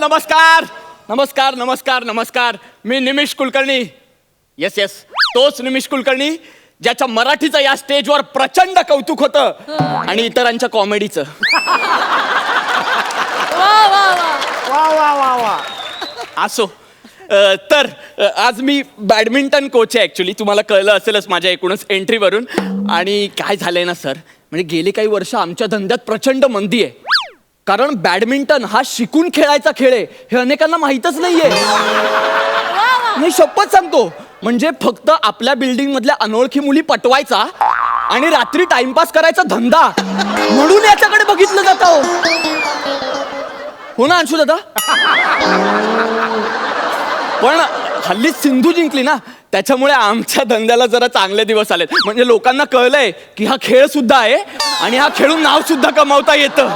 नमस्कार! नमस्कार नमस्कार नमस्कार! मी निमिष कुलकर्णी. येस येस तोच निमिष कुलकर्णी ज्याच्या मराठीचं या स्टेजवर प्रचंड कौतुक होतं आणि इतरांच्या कॉमेडीचं. वा वा वा. वा असो. अ, तर अ, आज मी बॅडमिंटन कोच आहे ॲक्च्युली तुम्हाला कळलं असेलच माझ्या एकूणच एंट्रीवरून आणि काय झालंय ना सर म्हणजे गेली काही वर्ष आमच्या धंद्यात प्रचंड मंदी आहे. कारण बॅडमिंटन हा शिकून खेळायचा खेळ आहे हे अनेकांना माहीतच नाहीये. मी शपथ सांगतो म्हणजे फक्त आपल्या बिल्डिंग मधल्या अनोळखी मुली पटवायचा आणि रात्री टाइमपास करायचा धंदा. म्हणून याच्याकडे बघितलं जातं हो. ना अंशू दादा? पण हल्ली सिंधू जिंकली ना त्याच्यामुळे आमच्या धंद्याला जरा चांगले दिवस आले म्हणजे लोकांना कळलंय की हा खेळ सुद्धा आहे आणि हा खेळून नाव सुद्धा कमावता येतं.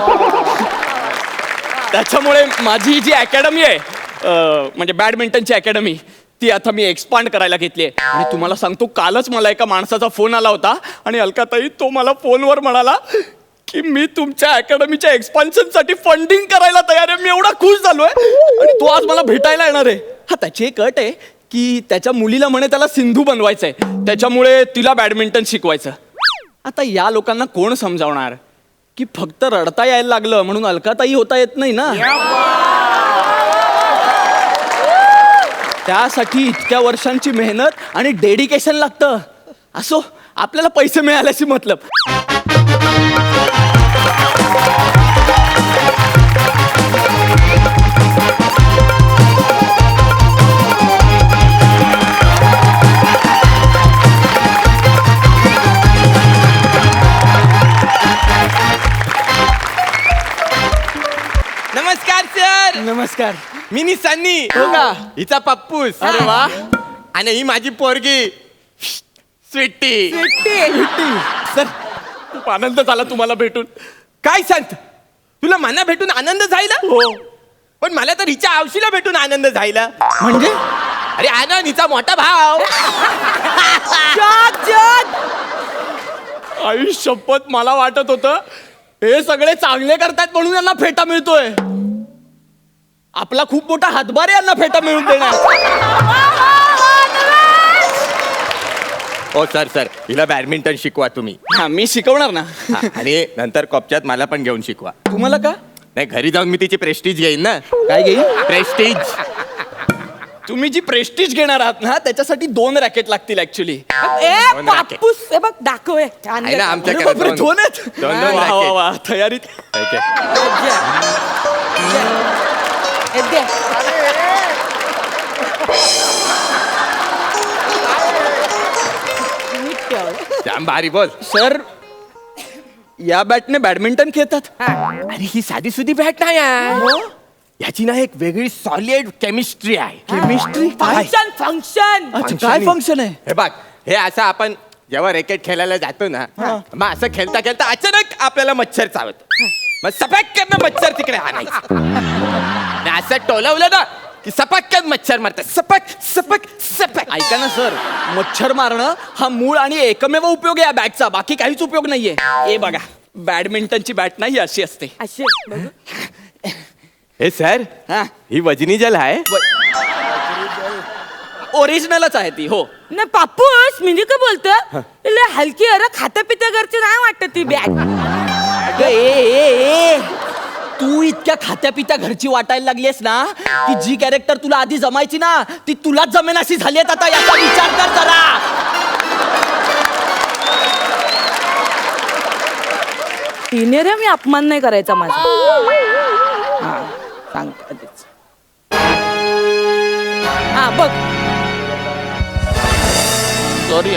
त्याच्यामुळे माझी जी अकॅडमी आहे अं, म्हणजे बॅडमिंटनची अकॅडमी ती आता मी एक्सपांड करायला घेतली आहे. आणि तुम्हाला सांगतो कालच मला एका माणसाचा फोन आला होता. आणि अलकाताई तो मला फोनवर म्हणाला की मी तुमच्या अकॅडमीच्या एक्सपान्शनसाठी फंडिंग करायला तयार आहे. मी एवढा खुश झालोय. आणि तो आज मला भेटायला येणार आहे. हा त्याची एक अट आहे की त्याच्या मुलीला म्हणे त्याला सिंधू बनवायचंय. त्याच्यामुळे तिला बॅडमिंटन शिकवायचं. आता या लोकांना कोण समजावणार? की फक्त रडता यायला लागलं म्हणून अलकाताई होता येत नाही ना? त्यासाठी इतक्या वर्षांची मेहनत आणि डेडिकेशन लागतं. असो आपल्याला पैसे मिळाल्याशी मतलब. नमस्कार मी निसानी हो का? हिचा पप्पूस. अरे वा. आणि ही माझी पोरगी. स्वीटी. सर. खूप आनंद झाला तुम्हाला भेटून. काय सांगत तुला मना भेटून आनंद झाला हो. पण मला तर हिच्या आवशीला भेटून आनंद झाला म्हणजे? अरे आनंद हिचा मोठा भाव. आई शपथ मला वाटत होतं हे सगळे चांगले करतात म्हणून यांना फेटा मिळतोय. आपला खूप मोठा हातभार आहे यांना फेटा मिळून देणार. हो सर सर हिला बॅडमिंटन शिकवा तुम्ही. हा मी शिकवणार ना. हा, आणि नंतर कॉपच्यात मला पण घेऊन शिकवा. तुम्हाला का? नाही घरी जाऊन मी तिची प्रेस्टीज घेईन ना. काय घेईल प्रेस्टीज तुम्ही जी प्रेस्टीज घेणार आहात ना त्याच्यासाठी दोन रॅकेट लागतील ऍक्च्युली ए दोन racket. पापूस हे बघ दाखव हे. छान आहे. ना दाखव. आमच्याकडे दोन दोन आहेत. दोन दोन वा, वा, racket. वा, तयारीत. दे. नीट ठेव. जाम भारी बोल. सर या बॅटने बॅडमिंटन खेळतात. अरे ही साधी सुधी बॅट नाही आहे. याची ना एक वेगळी सॉलिड केमिस्ट्री आहे. केमिस्ट्री काय? फंक्शन फंक्शन अच्छा, काय फंक्शन आहे? हे बघ हे असं आपण जेव्हा रॅकेट खेळायला जातो ना मग असं खेळता खेळता अचानक आपल्याला मच्छर चावत. मग सपाक्यात मच्छर तिकडे आणायचं? आणि असं टोलवलं ना की सपाक्यात मच्छर मारतात. सपक सपक सपक ऐका ना सर मच्छर मारणं हा मूळ आणि एकमेव उपयोग आहे या बॅटचा बाकी काहीच उपयोग नाहीये. हे बघा बॅडमिंटनची बॅट नाही अशी असते. असे बघ. हे सर हा. ही वजनी जल आहे? ओरिजिनलच आहे ती हो. नाही पापूस मी का बोलतो लय हलकी अरे खाता पिता घरची नाही वाटत ती बॅग अगं, ए, ए, ए. तू इतक्या खात्या पित्या घरची वाटायला लागलीस ना की जी कॅरेक्टर तुला आधी जमायची ना ती तुलाच जमेन अशी झाली आहेत आता याचा विचार कर जरा. सिनियर आहे मी अपमान नाही करायचा माझा. हा सांगते आधीच. हा बघ. सॉरी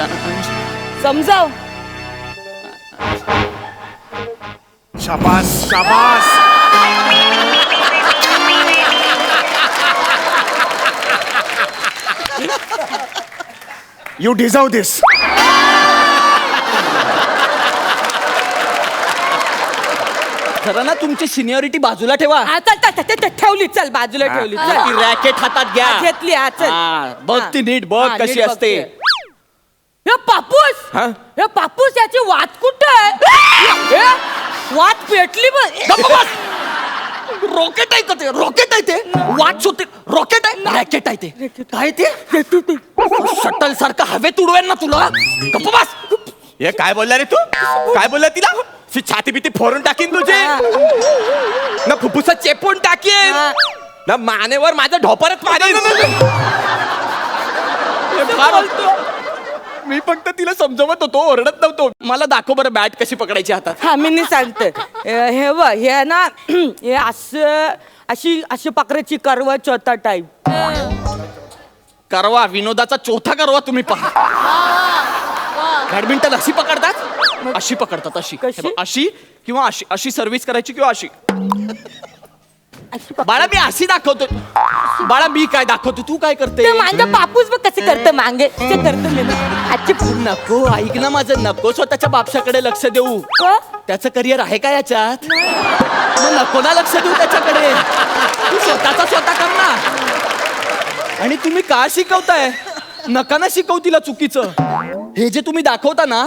समजाव. शाबास शाबास. यू डिझर्व दिस जरा ना तुमची सिनियरिटी बाजूला ठेवा हा, चल चल, चल, चल, ठेवली चल बाजूला ठेवली चल. ती रॅकेट हातात घ्या हा, घेतली, हा, चल. हा, बघ. ती नीट बघ हा, कशी नीट असते बघते. हे पापूस हा? हे पापूस याची वात कुठं आहे हे, वात पेटली बघ गप्प बस! रॉकेट आहे का ते? रॉकेट आहे ते? वाट होते. रॉकेट आहे? रॅकेट आहे ते. काय ते? शटल सारखं हवेत उडवेल ना तुला. गप्प बस. हे काय बोलला रे तू? काय बोलला तिला? ती छाती बिती फोडून टाकीन तुझे. ना फुफ्फुस चेपून टाकीन. ना मानेवर माझं ढोपरच मारीन. हे फार मी फक्त तिला समजवत होतो ओरडत नव्हतो. मला दाखव बरं बॅट कशी पकडायची हातात. हा मी नी सांगते. हे हे बघ हे ना हे असं अशी अशी पकडायची करवा चौथा टाईप करवा विनोदाचा चौथा करवा तुम्ही पहा. बॅडमिंटन अशी पकडतात? अशी पकडतात अशी. कशी? अशी किंवा अशी. अशी सर्व्हिस करायची किंवा अशी. बाळा मी अशी दाखवतो. बाळा मी काय दाखवतो? तू काय करते? माझ्या पापूस बघ कसे करते मांगे. ते करते मी आजची नको ऐक ना माझं. नको स्वतःच्या बापशाकडे लक्ष देऊ. का? त्याचं करिअर आहे का याच्यात? मग नको ना लक्ष देऊ त्याच्याकडे. तू स्वतःचा स्वतः कर ना. आणि तुम्ही का शिकवताय? नका ना शिकवू तिला चुकीचं. हे जे तुम्ही दाखवता ना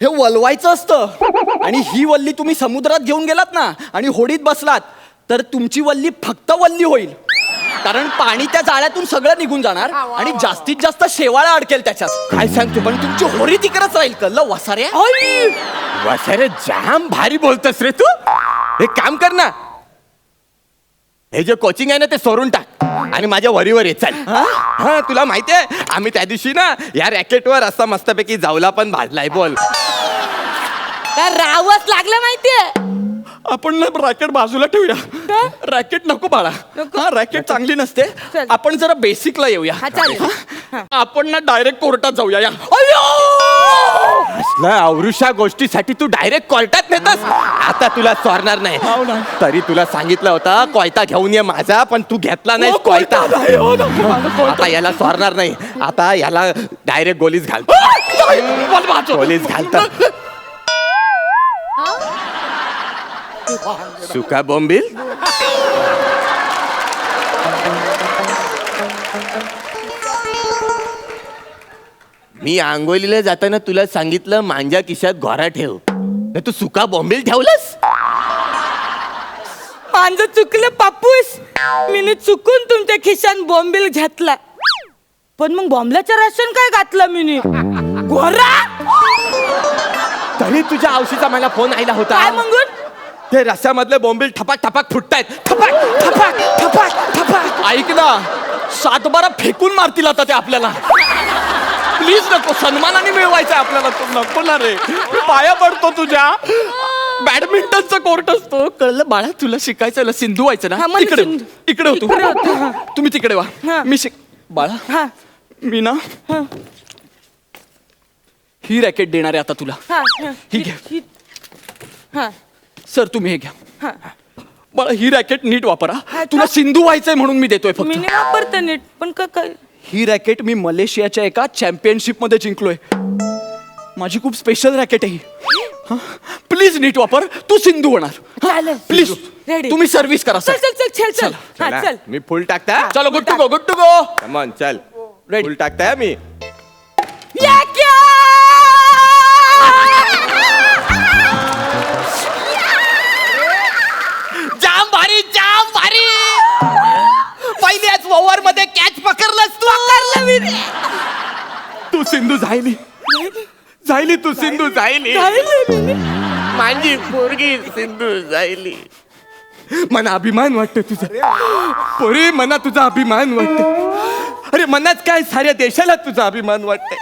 हे वलवायचं असतं. आणि ही वल्ली तुम्ही समुद्रात घेऊन गेलात ना आणि होडीत बसलात तर तुमची वल्ली फक्त वल्ली होईल. कारण पाणी त्या जाळ्यातून सगळं निघून जाणार आणि जास्तीत जास्त शेवाळा अडकेल त्याच्यात. काय सांगतो पण तुमची होडी तिकडेच राहील कळलं? वसाऱ्या वसरे जाम भारी बोलतस रे तू. एक काम कर ना. हे जे कोचिंग आहे ना ते सोडून टाक. आणि माझ्या वरीवर ये चल. हा? तुला माहितीये आम्ही त्या दिवशी ना या रॅकेटवर असा मस्तपैकी जावला पण भाजलाय बोल. रावच लागलं माहितीये? आपण ना रॅकेट बाजूला ठेवूया. रॅकेट नको बाळा? हा रॅकेट चांगली नसते. चल. आपण जरा बेसिकला येऊया. हा चालेल. हा? आपण ना डायरेक्ट कोर्टात जाऊया या. असल्या आवृषा गोष्टीसाठी तू डायरेक्ट कोर्टात नेतस. आता तुला चोरणार नाही. हो. तरी तुला सांगितलं होतं कोयता घेऊन ये माझा पण तू घेतला नाही हो, कोयता कोयता. नाही, हो नको, मला कोयता. आता याला चोरणार नाही. आता याला डायरेक्ट गोलीच घाल. नाही, मला वाचव. गोलीच घालतात सुका बोंबील मी आंघोलीला जाताना तुला सांगितलं मांजा खिशात घोरा ठेव. तर तू सुका बोंबील ठेवलंस? माझं चुकलं पापूस. मी चुकून तुमच्या खिशान बॉम्बिल घेतला. पण मग बॉम्बल्याचं राशन काय घातलं मी घोरा? तरी तुझ्या औशीचा मला फोन आला काय होता मंगून? ते रस्त्यामधले बोंबील ठपाक ठपाक फुटतायत. ठपाक ठपाक ठपाक ठपाक. ऐक ना सात बारा फेकून मारतील आता ते आपल्याला. प्लीज नको सन्मानाने मिळवायचं आपल्याला तो नको ना रे. मी पाया पडतो तुझ्या. बॅडमिंटनचा कोर्ट असतो. कळलं बाळा तुला शिकायचं ना सिंधू व्हायचं हा, ना मला तिकडे सिंधू. इकडे होतो. इकडे होतो, हा. तुम्ही तिकडे वा. हा. मी शिक बाळा हा. मी ना हा. ही रॅकेट देणार आहे आता तुला. हा हा. ही घ्या. ही- हा. सर तुम्ही हे घ्या. हा. बाळा ही रॅकेट नीट वापरा. हा, तुला? सिंधू व्हायचंय म्हणून मी देतोय मी फक्त. नाही वापरते नीट पण का काय ही रॅकेट मी मलेशियाच्या एका चॅम्पियनशिपमध्ये जिंकलोय. माझी खूप स्पेशल रॅकेट आहे ही. प्लीज नीट वापर. तू सिंधू होणार. चालेल. Please Ready. तुम्ही सर्व्हिस करा चल सर चल चल चल. चल. हा चला, चल. मी फुल टाकता? चलो good to go good to go come on चल. Ready. फुल टाकताय मी? या ओव्हरमध्ये कॅच पकडलंस तू? तू सिंधू जायली. जायली. तू सिंधू मी. माझी पोरगी सिंधू जायली. मना अभिमान वाटत तुझा. पोरी मना तुझा अभिमान वाटत अरे मनात काय साऱ्या देशाला तुझा अभिमान वाटत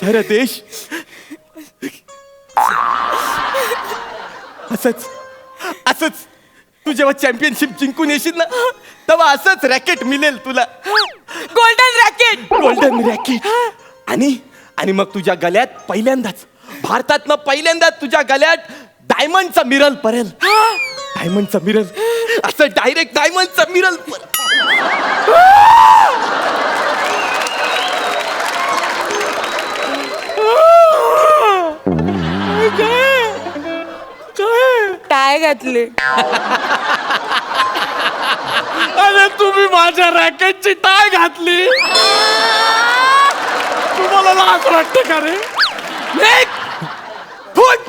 सारा देश. असंच. असंच. तू जेव्हा चॅम्पियनशिप जिंकून येशील ना तेव्हा असंच रॅकेट मिळेल तुला. गोल्डन रॅकेट गोल्डन रॅकेट आणि आणि मग तुझ्या गळ्यात पहिल्यांदाच भारतातनं पहिल्यांदाच तुझ्या गळ्यात डायमंडचा मिरल परेल डायमंडचा मिरल असं डायरेक्ट डायमंडचा मिरल टाय घातले? अरे तुम्ही माझ्या रॅकेटची टाय घातली. तुम्हाला लाज वाटते का रे? एक, फूट,